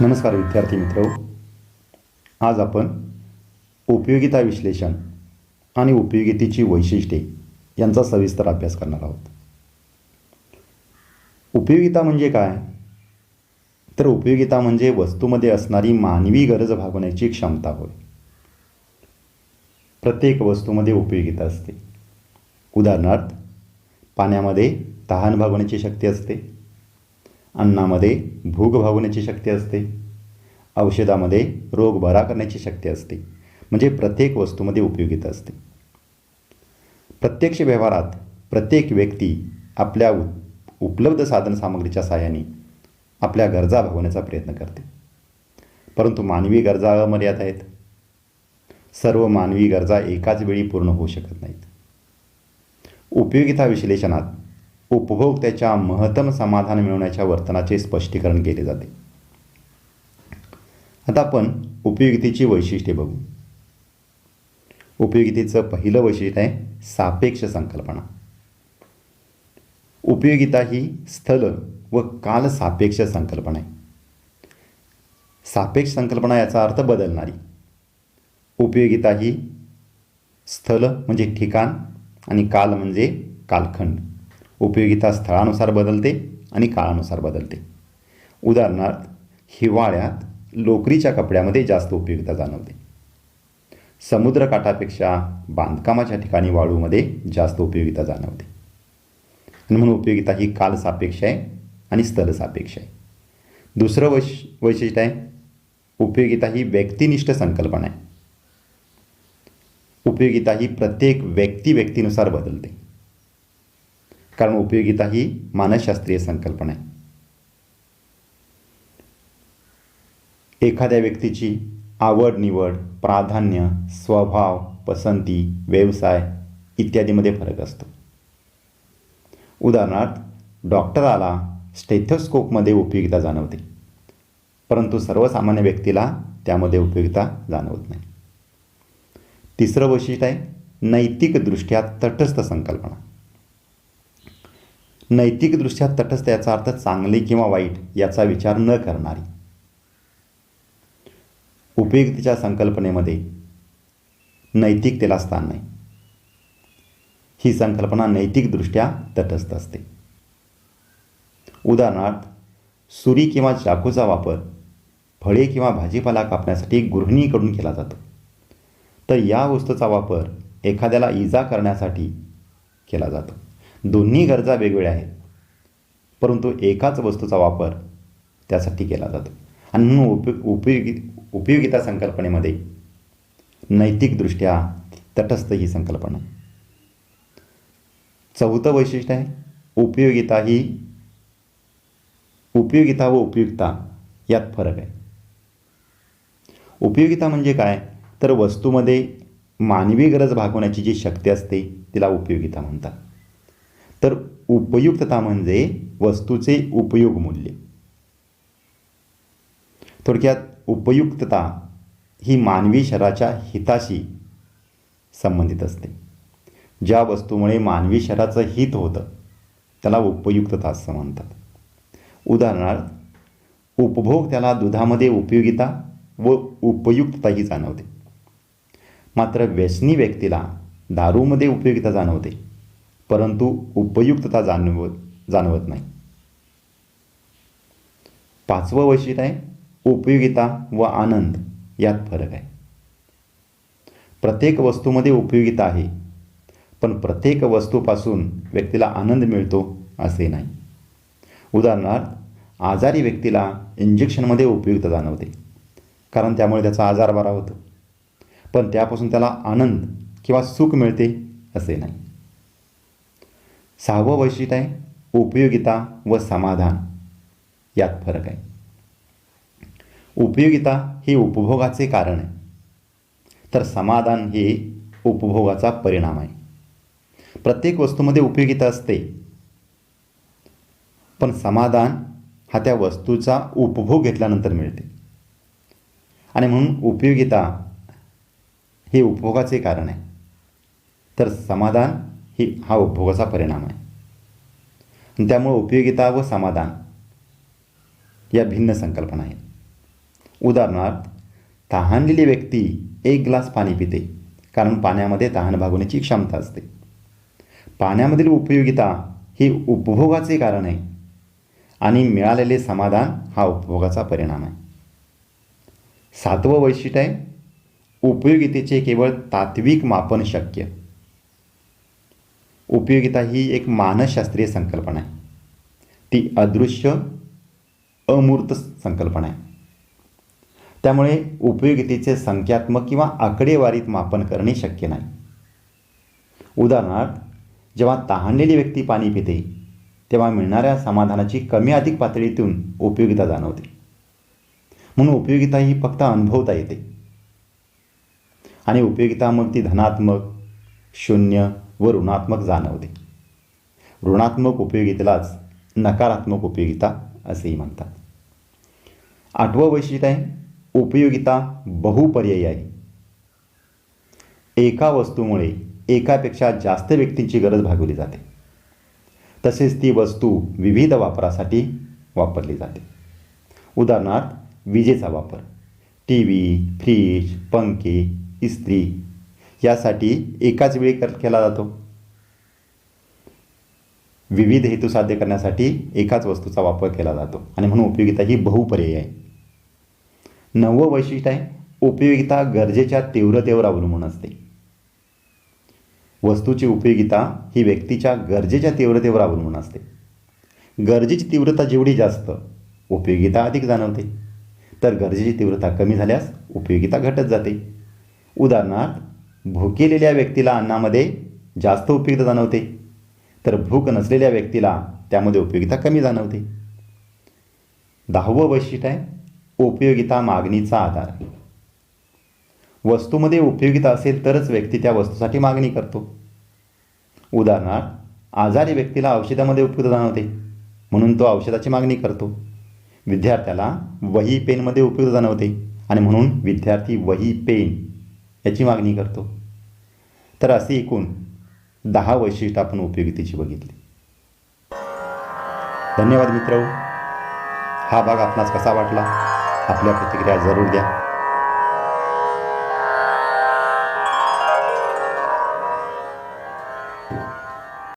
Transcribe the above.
नमस्कार विद्यार्थी मित्र. आज आपण उपयोगिता विश्लेषण आणि उपयोगितेची वैशिष्ट्ये यांचा सविस्तर अभ्यास करणार आहोत. उपयोगिता म्हणजे काय? तर उपयोगिता म्हणजे वस्तूमध्ये असणारी मानवी गरज भागवण्याची क्षमता होय. प्रत्येक वस्तूमध्ये उपयोगिता असते. उदाहरणार्थ पाण्यामध्ये तहान भागवण्याची शक्ती असते. अन्नामध्ये भूक भागवण्याची शक्ती असते. औषधामध्ये रोग बरा करण्याची शक्ती असते. म्हणजे प्रत्येक वस्तूमध्ये उपयोगिता असते. प्रत्यक्ष व्यवहारात प्रत्येक व्यक्ती आपल्या उ उपलब्ध साधनसामग्रीच्या साहाय्याने आपल्या गरजा भागवण्याचा प्रयत्न करते. परंतु मानवी गरजा अमर्याद आहेत. सर्व मानवी गरजा एकाच वेळी पूर्ण होऊ शकत नाहीत. उपयोगिता विश्लेषणात उपभोक्त्याच्या महत्तम समाधान मिळवण्याच्या वर्तनाचे स्पष्टीकरण केले जाते. आता आपण उपयोगितेची वैशिष्ट्ये बघू. उपयोगितेचं पहिलं वैशिष्ट्य आहे सापेक्ष संकल्पना. उपयोगिता ही स्थल व काल सापेक्ष संकल्पना आहे. सापेक्ष संकल्पना याचा अर्थ बदलणारी. उपयोगिता ही स्थल म्हणजे ठिकाण आणि काल म्हणजे कालखंड. उपयोगिता स्थळानुसार बदलते आणि काळानुसार बदलते. उदाहरणार्थ हिवाळ्यात लोकरीच्या कपड्यामध्ये जास्त उपयोगिता जाणवते. समुद्रकाठापेक्षा बांधकामाच्या ठिकाणी वाळूमध्ये जास्त उपयोगिता जाणवते. आणि म्हणून उपयोगिता ही काल सापेक्ष आहे आणि स्थल सापेक्ष आहे. दुसरं वैश वैशिष्ट्य आहे उपयोगिता ही व्यक्तिनिष्ठ संकल्पना आहे. उपयोगिता ही प्रत्येक व्यक्ती व्यक्तीनुसार बदलते. कारण उपयोगिता ही मानसशास्त्रीय संकल्पना आहे. एखाद्या व्यक्तीची आवड निवड प्राधान्य स्वभाव पसंती व्यवसाय इत्यादीमध्ये फरक असतो. उदाहरणार्थ डॉक्टराला स्टेथोस्कोपमध्ये उपयोगिता जाणवते परंतु सर्वसामान्य व्यक्तीला त्यामध्ये उपयोगिता जाणवत नाही. तिसरं वैशिष्ट्य आहे नैतिकदृष्ट्या तटस्थ संकल्पना. नैतिकदृष्ट्या तटस्थ याचा अर्थ चांगले किंवा वाईट याचा विचार न करणारी. उपयुक्तीच्या संकल्पनेमध्ये नैतिकतेला स्थान नाही. ही संकल्पना नैतिकदृष्ट्या तटस्थ असते. उदाहरणार्थ सुरी किंवा चाकूचा वापर फळे किंवा भाजीपाला कापण्यासाठी गृहिणीकडून केला जातो. तर या वस्तूचा वापर एखाद्याला इजा करण्यासाठी केला जातो. दोन्ही गरजा वेगवेगळ्या आहेत. परंतु एकाच वस्तूचा वापर त्यासाठी केला जातो. आणि म्हणून उप उपयोगी उपयोगिता संकल्पनेमध्ये नैतिकदृष्ट्या तटस्थ ही संकल्पना. चौथं वैशिष्ट्य आहे उपयोगिता ही उपयोगिता व उपयुक्ता यात फरक आहे. उपयोगिता म्हणजे काय? तर वस्तूमध्ये मानवी गरज भागवण्याची जी शक्ती असते तिला उपयोगिता म्हणतात. तर उपयुक्तता म्हणजे वस्तूचे उपयोग मूल्य. थोडक्यात उपयुक्तता ही मानवी शरीराच्या हिताशी संबंधित असते. ज्या वस्तूमुळे मानवी शरीराचं हित होतं त्याला उपयुक्तता असं म्हणतात. उदाहरणार्थ उपभोग त्याला दुधामध्ये उपयोगिता व उपयुक्तता ही जाणवते. मात्र व्यसनी व्यक्तीला दारूमध्ये उपयोगिता जाणवते. परंतु उपयुक्तता जाणवत जाणवत नाही. पाचवं वैशिष्ट्य आहे उपयोगिता व आनंद. यात फरक आहे. प्रत्येक वस्तूमध्ये उपयोगिता आहे पण प्रत्येक वस्तूपासून व्यक्तीला आनंद मिळतो असे नाही. उदाहरणार्थ आजारी व्यक्तीला इंजेक्शनमध्ये उपयुक्त जाणवते कारण त्यामुळे त्याचा आजार बरा होतो. पण त्यापासून त्याला आनंद किंवा सुख मिळते असे नाही. सहावं वैशिष्ट्य आहे उपयोगिता व समाधान. यात फरक आहे. उपयोगिता ही उपभोगाचे कारण आहे. तर समाधान हे उपभोगाचा परिणाम आहे. प्रत्येक वस्तूमध्ये उपयोगिता असते. पण समाधान हा त्या वस्तूचा उपभोग घेतल्यानंतर मिळते. आणि म्हणून उपयोगिता हे उपभोगाचे कारण आहे. तर समाधान ही हा उपभोगाचा परिणाम आहे. त्यामुळे उपयोगिता व समाधान या भिन्न संकल्पना आहेत. उदाहरणार्थ तहानलेली व्यक्ती एक ग्लास पाणी पिते कारण पाण्यामध्ये तहान भागवण्याची क्षमता असते. पाण्यामधील उपयोगिता ही उपभोगाचे कारण आहे आणि मिळालेले समाधान हा उपभोगाचा परिणाम आहे. सातवं वैशिष्ट्य आहे उपयोगितेचे केवळ तात्विक मापन शक्य. उपयोगिता ही एक मानसशास्त्रीय संकल्पना आहे. ती अदृश्य अमूर्त संकल्पना आहे. त्यामुळे उपयोगितेचे संख्यात्मक किंवा आकडेवारीत मापन करणे शक्य नाही. उदाहरणार्थ जेव्हा तहानलेली व्यक्ती पाणी पिते तेव्हा मिळणाऱ्या समाधानाची कमी अधिक पातळीतून उपयोगिता जाणवते. म्हणून उपयोगिता ही फक्त अनुभवता येते. आणि उपयोगिता मग ती धनात्मक शून्य व ऋणात्मक जाणवते. ऋणात्मक उपयोगितेलाच नकारात्मक उपयोगिता असेही म्हणतात. आठवं वैशिष्ट्य आहे उपयोगिता बहुपर्यायी आहे. एका वस्तूमुळे एकापेक्षा जास्त व्यक्तींची गरज भागवली जाते. तसेच ती वस्तू विविध वापरासाठी वापरली जाते. उदाहरणार्थ विजेचा वापर. टी व्ही फ्रीज पंखे इस्त्री यासाठी एकाच वेळी कर केला जातो. विविध हेतू साध्य करण्यासाठी एकाच वस्तूचा वापर केला जातो. आणि म्हणून उपयोगिता ही बहुपर्यायी आहे. नववं वैशिष्ट्य आहे उपयोगिता गरजेच्या तीव्रतेवर अवलंबून असते. वस्तूची उपयोगिता ही व्यक्तीच्या गरजेच्या तीव्रतेवर अवलंबून असते. गरजेची तीव्रता जेवढी जास्त उपयोगिता अधिक जाणवते. तर गरजेची तीव्रता कमी झाल्यास उपयोगिता घटत जाते. उदाहरणार्थ भुकेलेल्या व्यक्तीला अन्नामध्ये जास्त उपयुक्तता जाणवते. तर भूक नसलेल्या व्यक्तीला त्यामध्ये उपयोगिता कमी जाणवते. दहावं वैशिष्ट्य आहे उपयोगिता मागणीचा आधार. वस्तूमध्ये उपयोगिता असेल तरच व्यक्ती त्या वस्तूसाठी मागणी करतो. उदाहरणार्थ आजारी व्यक्तीला औषधामध्ये उपयुक्तता जाणवते म्हणून तो औषधाची मागणी करतो. विद्यार्थ्याला वही पेनमध्ये उपयुक्त जाणवते आणि म्हणून विद्यार्थी वही पेन याची मागणी करतो. तर असे एकूण दहा वैशिष्ट्य आपण उपयोगितेची बघितली. धन्यवाद मित्र हा भाग आपणास कसा वाटला? आपल्या प्रतिक्रिया जरूर द्या.